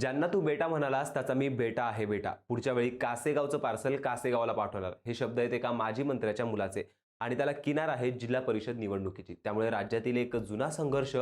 ज्यांना तू बेटा म्हणालास त्याचा मी बेटा आहे बेटा. पुढच्या वेळी कासेगावचं पार्सल कासेगावला पाठवणार. हे शब्द आहेत एका माजी मंत्र्याच्या मुलाचे. आणि त्याला किनार आहे जिल्हा परिषद निवडणुकीची. त्यामुळे राज्यातील एक जुना संघर्ष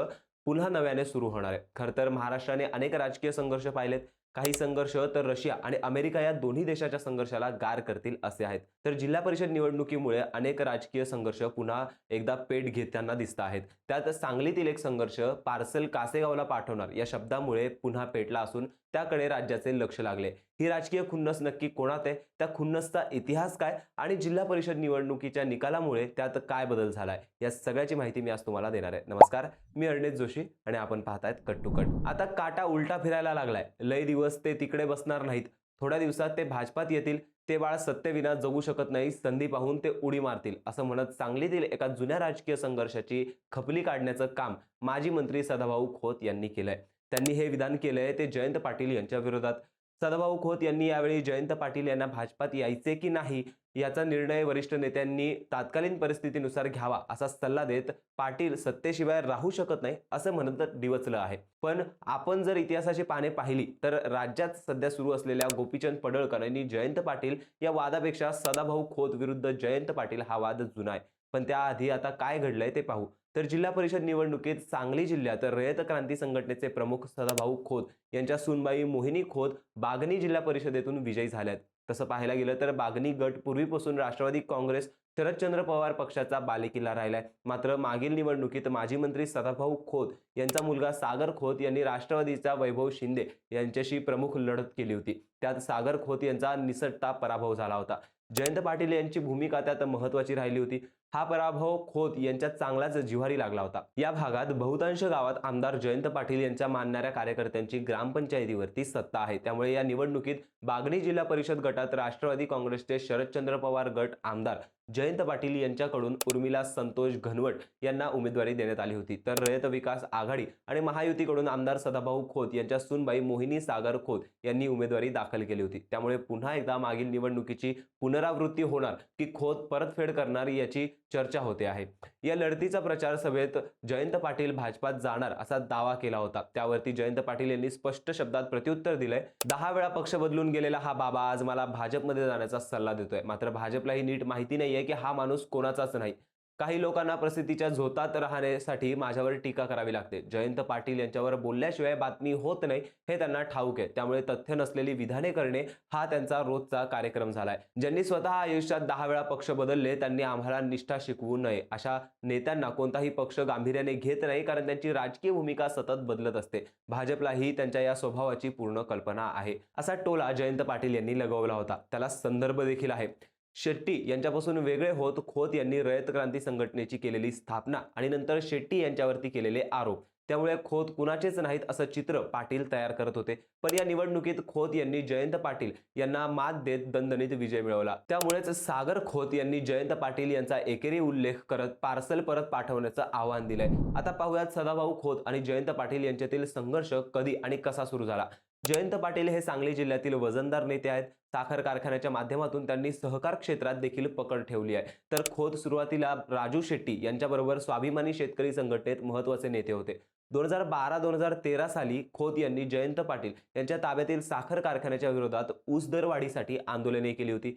पुन्हा नव्याने सुरू होणार आहे. खरं तर महाराष्ट्राने अनेक राजकीय संघर्ष पाहिलेत. काही संघर्ष तर रशिया आणि अमेरिका या दोन्ही देशाच्या संघर्षाला गार करतील असे आहेत. तर जिल्हा परिषद निवडणुकीमुळे अनेक राजकीय संघर्ष पुन्हा एकदा पेट घेताना दिसत आहेत. त्यात सांगलीतील एक संघर्ष पार्सल कासेगावला पाठवणार या शब्दामुळे पुन्हा पेटला असून त्याकडे राज्याचे लक्ष लागले. ही राजकीय खुन्नस नक्की कोणात आहे? त्या खुन्नसचा इतिहास काय? आणि जिल्हा परिषद निवडणुकीच्या निकालामुळे त्यात काय बदल झालाय? या सगळ्याची माहिती मी आज तुम्हाला देणार आहे. नमस्कार मी अर्णेश जोशी आणि आपण पाहतायत कट टू कट. आता काटा उलटा फिरायला लागलाय. लय दिवस ते तिकडे बसणार नाहीत. थोड्या दिवसात ते भाजपात येतील. ते बाळ सत्तेविना जगू शकत नाही. संधी पाहून ते उडी मारतील. असं म्हणत सांगलीतील एका जुन्या राजकीय संघर्षाची खपली काढण्याचं काम माजी मंत्री सदाभाऊ खोत यांनी केलंय. त्यांनी हे विधान केलंय ते जयंत पाटील यांच्या विरोधात. सदाभाऊ खोत यांनी यावेळी जयंत पाटील यांना भाजपात यायचे की नाही याचा निर्णय वरिष्ठ नेत्यांनी तात्कालीन परिस्थितीनुसार घ्यावा असा सल्ला देत पाटील सत्तेशिवाय राहू शकत नाही असं म्हणत डिवचलं आहे. पण आपण जर इतिहासाची पाने पाहिली तर राज्यात सध्या सुरू असलेल्या गोपीचंद पडळकर यांनी जयंत पाटील या वादापेक्षा सदाभाऊ खोत विरुद्ध जयंत पाटील हा वाद जुना आहे. पण त्याआधी आता काय घडलंय ते पाहू. तर जिल्हा परिषद निवडणुकीत सांगली जिल्ह्यात रयत क्रांती संघटनेचे प्रमुख सदाभाऊ खोत यांच्या सुनबाई मोहिनी खोत बागणी जिल्हा परिषदेतून विजयी झाल्यात. तसं पाहायला गेलं तर बागणी गट पूर्वीपासून राष्ट्रवादी काँग्रेस शरदचंद्र पवार पक्षाचा बालेकिल्ला राहिलाय. मात्र मागील निवडणुकीत माजी मंत्री सदाभाऊ खोत यांचा मुलगा सागर खोत यांनी राष्ट्रवादीचा वैभव शिंदे यांच्याशी प्रमुख लढत केली होती. त्यात सागर खोत यांचा निसटता पराभव झाला होता. जयंत पाटील यांची भूमिका त्यात महत्वाची राहिली होती. हा पराभव खोत यांच्या चांगलाच जिव्हारी लागला होता. या भागात बहुतांश गावात आमदार जयंत पाटील यांच्या मानणाऱ्या कार्यकर्त्यांची ग्रामपंचायतीवरती सत्ता आहे. त्यामुळे या निवडणुकीत बागणी जिल्हा परिषद गटात राष्ट्रवादी काँग्रेसचे शरदचंद्र पवार गट आमदार जयंत पाटील यांच्याकडून उर्मिला संतोष घनवट यांना उमेदवारी देण्यात आली होती. तर रयत विकास आघाडी आणि महायुतीकडून आमदार सदाभाऊ खोत यांच्या सूनबाई मोहिनी सागर खोत यांनी उमेदवारी दाखल केली होती. त्यामुळे पुन्हा एकदा मागील निवडणुकीची पुनरावृत्ती होणार की खोत परतफेड करणार याची चर्चा होते आहे. या लढतीचा प्रचार सभेत जयंत पाटील भाजपात जाणार असा दावा केला होता. त्यावरती जयंत पाटील यांनी स्पष्ट शब्दात प्रत्युत्तर दिलंय दहा वेळा पक्ष बदलून गेलेला हा बाबा आज मला भाजपमध्ये जाण्याचा सल्ला देतोय. मात्र भाजपलाही नीट माहिती नाही नाहीये की हा माणूस कोणाचाच नाही. काही लोकांना प्रसिद्धीच्या झोतात राहण्यासाठी माझ्यावर टीका करावी लागते. जयंत पाटील यांच्यावर बोलल्याशिवाय बातमी होत नाही हे त्यांना ठाऊक आहे. त्यामुळे तथ्य नसलेली विधाने करणे हा त्यांचा रोजचा कार्यक्रम झालाय. ज्यांनी स्वतः आयुष्यात दहा वेळा पक्ष बदलले त्यांनी आम्हाला निष्ठा शिकवू नये. अशा नेत्यांना कोणताही पक्ष गांभीर्याने घेत नाही कारण त्यांची राजकीय भूमिका सतत बदलत असते. भाजपलाही त्यांच्या या स्वभावाची पूर्ण कल्पना आहे. असा टोला जयंत पाटील यांनी लगवला होता. त्याला संदर्भ देखील आहे. शेट्टी यांच्यापासून वेगळे होत खोत यांनी रयत क्रांती संघटनेची केलेली स्थापना आणि नंतर शेट्टी यांच्यावरती केलेले आरोप. त्यामुळे खोत कुणाचेच नाहीत असं चित्र पाटील तयार करत होते. पण या निवडणुकीत खोत यांनी जयंत पाटील यांना मात देत दणदणीत विजय मिळवला. त्यामुळेच सागर खोत यांनी जयंत पाटील यांचा एकेरी उल्लेख करत पार्सल परत पाठवण्याचं आवाहन दिलंय. आता पाहूयात सदाभाऊ खोत आणि जयंत पाटील यांच्यातील संघर्ष कधी आणि कसा सुरू झाला? जयंत पाटील हे सांगली जिल्ह्यातील वजनदार नेते आहेत. साखर कारखान्याच्या माध्यमातून त्यांनी सहकार क्षेत्रात देखील पकड ठेवली आहे. तर खोत सुरुवातीला राजू शेट्टी यांच्याबरोबर स्वाभिमानी शेतकरी संघटनेत महत्त्वाचे नेते होते. दोन हजार बारा दोन हजार तेरा साली खोत यांनी जयंत पाटील यांच्या ताब्यातील साखर कारखान्याच्या विरोधात ऊस दरवाढीसाठी आंदोलने केली होती.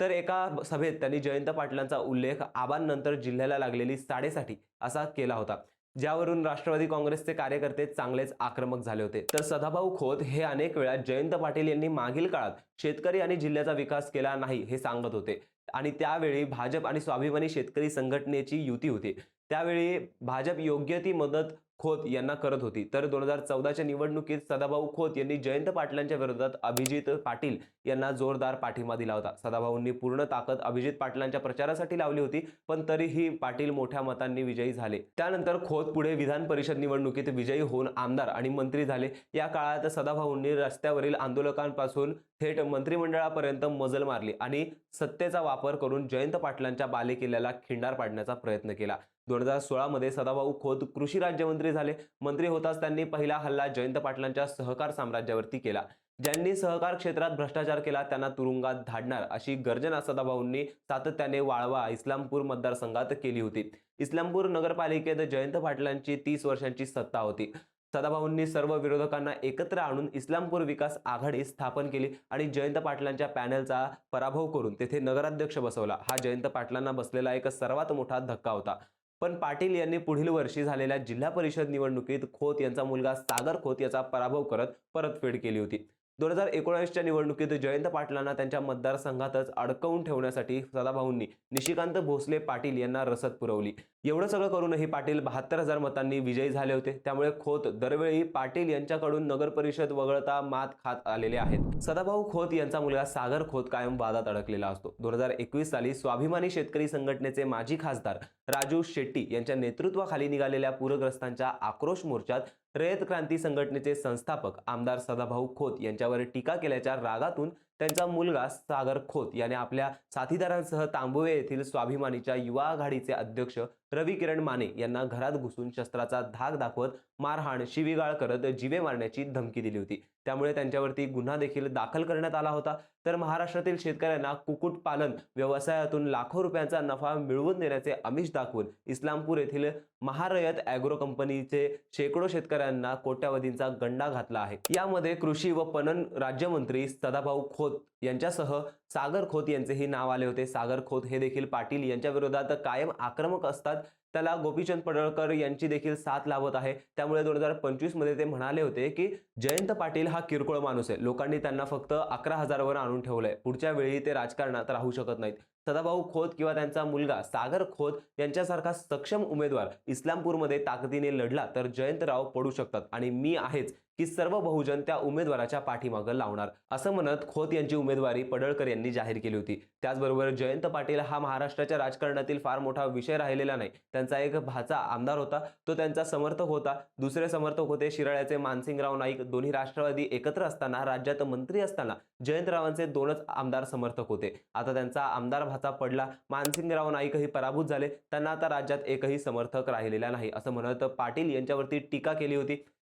तर एका सभेत त्यांनी जयंत पाटलांचा उल्लेख आबांनंतर जिल्ह्याला लागलेली साडेसाठी असा केला होता. ज्यावरून राष्ट्रवादी काँग्रेसचे कार्यकर्ते चांगलेच आक्रमक झाले होते. तर सदाभाऊ खोत हे अनेक वेळा जयंत पाटील यांनी मागील काळात शेतकरी आणि जिल्ह्याचा विकास केला नाही हे सांगत होते. आणि त्यावेळी भाजप आणि स्वाभिमानी शेतकरी संघटनेची युती होती. त्यावेळी भाजप योग्य ती मदत खोत यांना करत होती. तर दोन हजार चौदाच्या निवडणुकीत सदाभाऊ खोत यांनी जयंत पाटलांच्या विरोधात अभिजित पाटील यांना जोरदार पाठिंबा दिला होता. सदाभाऊंनी पूर्ण ताकद अभिजित पाटलांच्या प्रचारासाठी लावली होती पण तरीही पाटील मोठ्या मतांनी विजयी झाले. त्यानंतर खोत पुढे विधान परिषद निवडणुकीत विजयी होऊन आमदार आणि मंत्री झाले. या काळात सदाभाऊंनी रस्त्यावरील आंदोलकांपासून थेट मंत्रिमंडळापर्यंत मजल मारली आणि सत्तेचा वापर करून जयंत पाटलांच्या बालेकिल्ल्याला खिंडार पाडण्याचा प्रयत्न केला. दोन हजार सोळामध्ये सदाभाऊ खोत कृषी राज्यमंत्री झाले. मंत्री होताच त्यांनी पहिला हल्ला जयंत पाटलांच्या सहकार साम्राज्यावरती केला. ज्यांनी सहकार क्षेत्रात भ्रष्टाचार केला त्यांना तुरुंगात धाडणार अशी गर्जना सदाभाऊंनी सातत्याने वाळवा इस्लामपूर मतदारसंघात केली होती. इस्लामपूर नगरपालिकेत जयंत पाटलांची तीस वर्षांची सत्ता होती. सदाभाऊंनी सर्व विरोधकांना एकत्र आणून इस्लामपूर विकास आघाडी स्थापन केली आणि जयंत पाटलांच्या पॅनलचा पराभव करून तेथे नगराध्यक्ष बसवला. हा जयंत पाटलांना बसलेला एक सर्वात मोठा धक्का होता. पण पाटील यांनी पुढील वर्षी झालेल्या जिल्हा परिषद निवडणुकीत खोत यांचा मुलगा सागर खोत याचा पराभव करत परतफेड केली होती. दोन हजार एकोणावीसच्या निवडणुकीत जयंत पाटलांना त्यांच्या मतदारसंघातच अडकवून ठेवण्यासाठी सदाभाऊंनी निशिकांत भोसले पाटील यांना रसद पुरवली. एवढं सगळं करूनही पाटील बहात्तर हजार मतांनी विजयी झाले होते. त्यामुळे खोत दरवेळी पाटील यांच्याकडून नगर परिषद वगळता मात खात आलेले आहेत. सदाभाऊ खोत यांचा मुलगा सागर खोत कायम वादात अडकलेला असतो. दोन हजार एकवीस साली स्वाभिमानी शेतकरी संघटनेचे माजी खासदार राजू शेट्टी यांच्या नेतृत्वाखाली निघालेल्या पूरग्रस्तांच्या आक्रोश मोर्चात रयत क्रांती संघटनेचे संस्थापक आमदार सदाभाऊ खोत यांच्यावर टीका केल्याच्या रागातून त्यांचा मुलगा सागर खोत याने आपल्या साथीदारांसह तांबुवे येथील स्वाभिमानीच्या युवा आघाडीचे अध्यक्ष रवी किरण माने यांना घरात घुसून शस्त्राचा धाक दाखवत मारहाण शिवीगाळ करत जीवे मारण्याची धमकी दिली होती. त्यामुळे त्यांच्यावरती गुन्हा देखील दाखल करण्यात आला होता. तर महाराष्ट्रातील शेतकऱ्यांना कुक्कुटपालन व्यवसायातून लाखो रुपयांचा नफा मिळवून देण्याचे आमिष दाखवून इस्लामपूर येथील महारयत अॅग्रो कंपनीचे शेकडो शेतकऱ्यांना कोट्यावधींचा गंडा घातला आहे. यामध्ये कृषी व पणन राज्यमंत्री सदाभाऊ खोत यांच्यासह सागर खोत यांचेही नाव आले होते. सागर खोत हे देखील पाटील यांच्या विरोधात कायम आक्रमक असतात. त्याला गोपीचंद पडळकर यांची देखील साथ लाभत आहे. त्यामुळे दोन हजार पंचवीसमध्ये ते म्हणाले होते की जयंत पाटील हा किरकोळ माणूस आहे. लोकांनी त्यांना फक्त अकरा हजारावर आणून ठेवलंय. पुढच्या वेळी ते राजकारणात राहू शकत नाहीत. सदाभाऊ खोत किंवा त्यांचा मुलगा सागर खोत यांच्यासारखा सक्षम उमेदवार इस्लामपूरमध्ये ताकदीने लढला तर जयंतराव पडू शकतात आणि मी आहेच की सर्व बहुजन त्या उमेदवाराच्या पाठीमागं लावणार असं म्हणत खोत यांची उमेदवारी पडळकर यांनी जाहीर केली होती. त्याचबरोबर जयंत पाटील हा महाराष्ट्राच्या राजकारणातील फार मोठा विषय राहिलेला नाही. त्यांचा एक भाचा आमदार होता. तो त्यांचा समर्थक होता. दुसरे समर्थक होते शिराळ्याचे मानसिंगराव नाईक. दोन्ही राष्ट्रवादी एकत्र असताना राज्यात मंत्री असताना जयंतरावांचे दोनच आमदार समर्थक होते. आता त्यांचा आमदार भाचा पडला. मानसिंगराव नाईकही पराभूत झाले. त्यांना आता राज्यात एकही समर्थक राहिलेला नाही असं म्हणत पाटील यांच्यावरती टीका केली होती.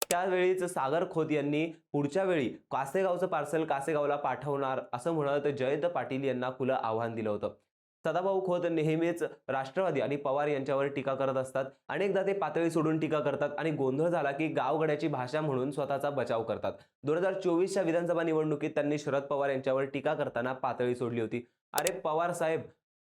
त्यावेळीच सागर खोत यांनी पुढच्या वेळी कासेगावचं पार्सल कासेगावला पाठवणार असं म्हणत जयंत पाटील यांना खुलं आव्हान दिलं होतं. सदाभाऊ खोत नेहमीच राष्ट्रवादी आणि पवार यांच्यावर टीका करत असतात. अनेकदा ते पातळी सोडून टीका करतात आणि गोंधळ झाला की गावगड्याची भाषा म्हणून स्वतःचा बचाव करतात. दोन हजार चोवीसच्या विधानसभा निवडणुकीत त्यांनी शरद पवार यांच्यावर टीका करताना पातळी सोडली होती. अरे पवार साहेब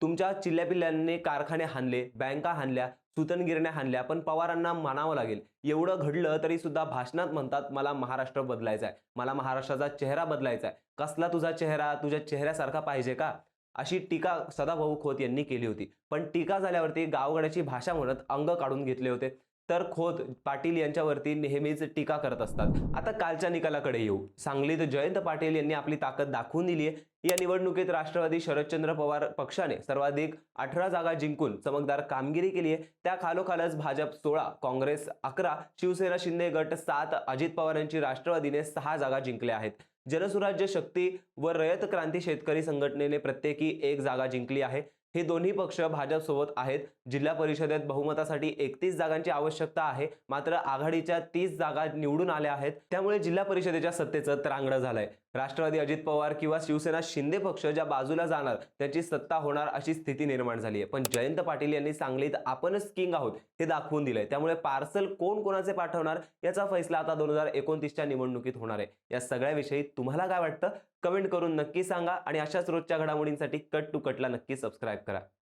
तुमच्या चिल्ल्यापिल्ल्यांनी कारखाने हाणले बँका हाणल्या सुतनगिरण्या हाणल्या पण पवारांना मानावं लागेल. एवढं घडलं तरी सुद्धा भाषणात म्हणतात मला महाराष्ट्र बदलायचा आहे मला महाराष्ट्राचा चेहरा बदलायचा आहे कसला तुझा चेहरा? तुझ्या चेहऱ्यासारखा पाहिजे का? अशी टीका सदाभाऊ खोत यांनी केली होती. पण टीका झाल्यावरती गावगड्याची भाषा म्हणत अंग काढून घेतले होते. तर खोत पाटील यांच्यावरती नेहमीच टीका करत असतात. आता कालच्या निकालाकडे येऊ. सांगलीत जयंत पाटील यांनी आपली ताकद दाखवून दिली आहे. या निवडणुकीत राष्ट्रवादी शरदचंद्र पवार पक्षाने सर्वाधिक अठरा जागा जिंकून चमकदार कामगिरी केली आहे. त्या खालोखालच भाजप सोळा काँग्रेस अकरा शिवसेना शिंदे गट सात अजित पवार यांची राष्ट्रवादीने सहा जागा जिंकल्या आहेत. जनसुराज्य शक्ती व रयत क्रांती शेतकरी संघटनेने प्रत्येकी एक जागा जिंकली आहे. हे दोन्ही पक्ष भाजपसोबत आहेत. जिल्हा परिषदेत बहुमतासाठी एकतीस जागांची आवश्यकता आहे. मात्र आघाडीच्या तीस जागा निवडून आल्या आहेत. त्यामुळे जिल्हा परिषदेच्या सत्तेचं त्रांगडं झालंय. राष्ट्रवादी अजित पवार किंवा शिवसेना शिंदे पक्ष ज्या बाजूला जाणार त्याची सत्ता होणार अशी स्थिती निर्माण झाली आहे. पण जयंत पाटील यांनी सांगलीत आपणच किंग आहोत हे दाखवून दिलंय. त्यामुळे पार्सल कोण कोणाचे पाठवणार याचा फैसला आता दोन हजार एकोणतीसच्या निवडणुकीत होणार आहे. या सगळ्याविषयी तुम्हाला काय वाटतं? कमेंट करून नक्की सांगा आणि अशाच रोजच्या घडामोडींसाठी कट टू कटला नक्की सबस्क्राईब करा.